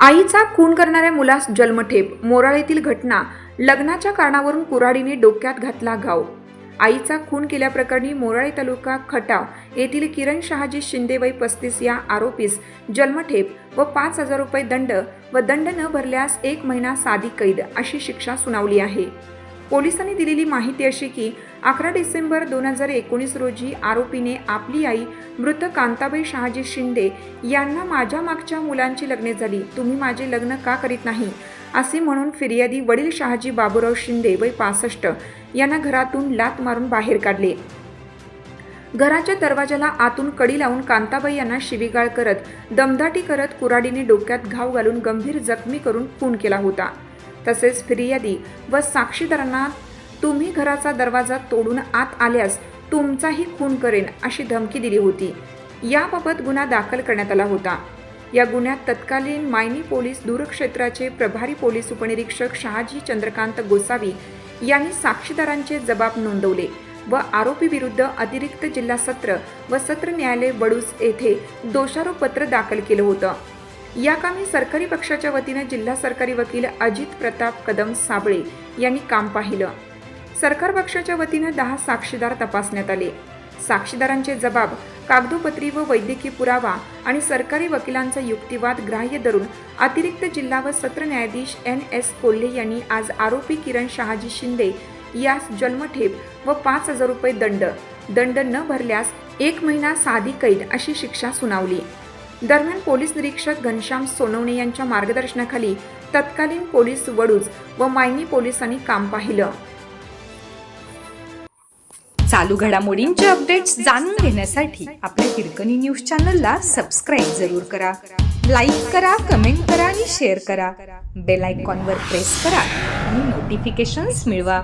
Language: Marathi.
आईचा खून करणाऱ्या मुलास जन्मठेप मोराळेतील घटना लग्नाच्या कारणावरून कुऱ्हाडीने डोक्यात घातला घाव आईचा खून केल्याप्रकरणी मोराळे तालुका खटाव येथील किरण शहाजी शिंदे वय पस्तीस या आरोपीस जन्मठेप व पाच हजार रुपये दंड व दंड न भरल्यास एक महिना साधी कैद अशी शिक्षा सुनावली आहे. पोलिसांनी दिलेली माहिती अशी की अकरा डिसेंबर दोन हजार एकोणीस रोजी आरोपीने आपली आई मृत कांताबाई शहाजी शिंदे यांना माझ्या मागच्या मुलांची लग्ने झाली. तुम्ही माझे लग्न का करीत नाही? असे म्हणून फिर्यादी वडील शहाजी बाबूराव शिंदे वय पासष्ट यांना घरातून लात मारून बाहेर काढले. घराच्या दरवाजाला आतून कडी लावून कांताबाई यांना शिवीगाळ करत दमदाटी करत कुऱ्हाडीने डोक्यात घाव घालून गंभीर जखमी करून खून केला होता. तसेच फिर्यादी व साक्षीदारांना तुम्ही घराचा दरवाजा तोडून आत आल्यास तुमचाही खून करेन अशी धमकी दिली होती. याबाबत गुन्हा दाखल करण्यात आला होता. या गुन्ह्यात तत्कालीन मायनी पोलीस दूरक्षेत्राचे प्रभारी पोलीस उपनिरीक्षक शहाजी चंद्रकांत गोसावी यांनी साक्षीदारांचे जबाब नोंदवले व आरोपी विरुद्ध अतिरिक्त जिल्हा सत्र व सत्र न्यायालय बडूस येथे दोषारोपपत्र दाखल केलं होतं. या कामी सरकारी पक्षाच्या वतीने जिल्हा सरकारी वकील अजित प्रताप कदम साबळे यांनी काम पाहिलं. सरकार पक्षाच्या वतीनं दहा साक्षीदार तपासण्यात आले. साक्षीदारांचे जबाब कागदोपत्री व वैद्यकीय पुरावा आणि सरकारी वकिलांचा युक्तिवाद ग्राह्य धरून अतिरिक्त जिल्हा व सत्र न्यायाधीश एन एस कोल्हे यांनी आज आरोपी किरण शहाजी शिंदे यास जन्मठेप व पाच हजार रुपये दंड. दंड न भरल्यास एक महिना साधी कैद अशी शिक्षा सुनावली. दरम्यान पोलीस निरीक्षक घनश्याम सोनवणे यांच्या मार्गदर्शनाखाली तत्कालीन पोलीस वडूज व मायनी पोलिसांनी काम पाहिलं. चालू घडामोडींचे अपडेट्स जाणून घेण्यासाठी आपल्या हिरकणी न्यूज चॅनलला सबस्क्राईब जरूर करा. लाईक करा कमेंट करा आणि शेअर करा. बेल आयकॉनवर प्रेस करा आणि नोटिफिकेशन्स मिळवा.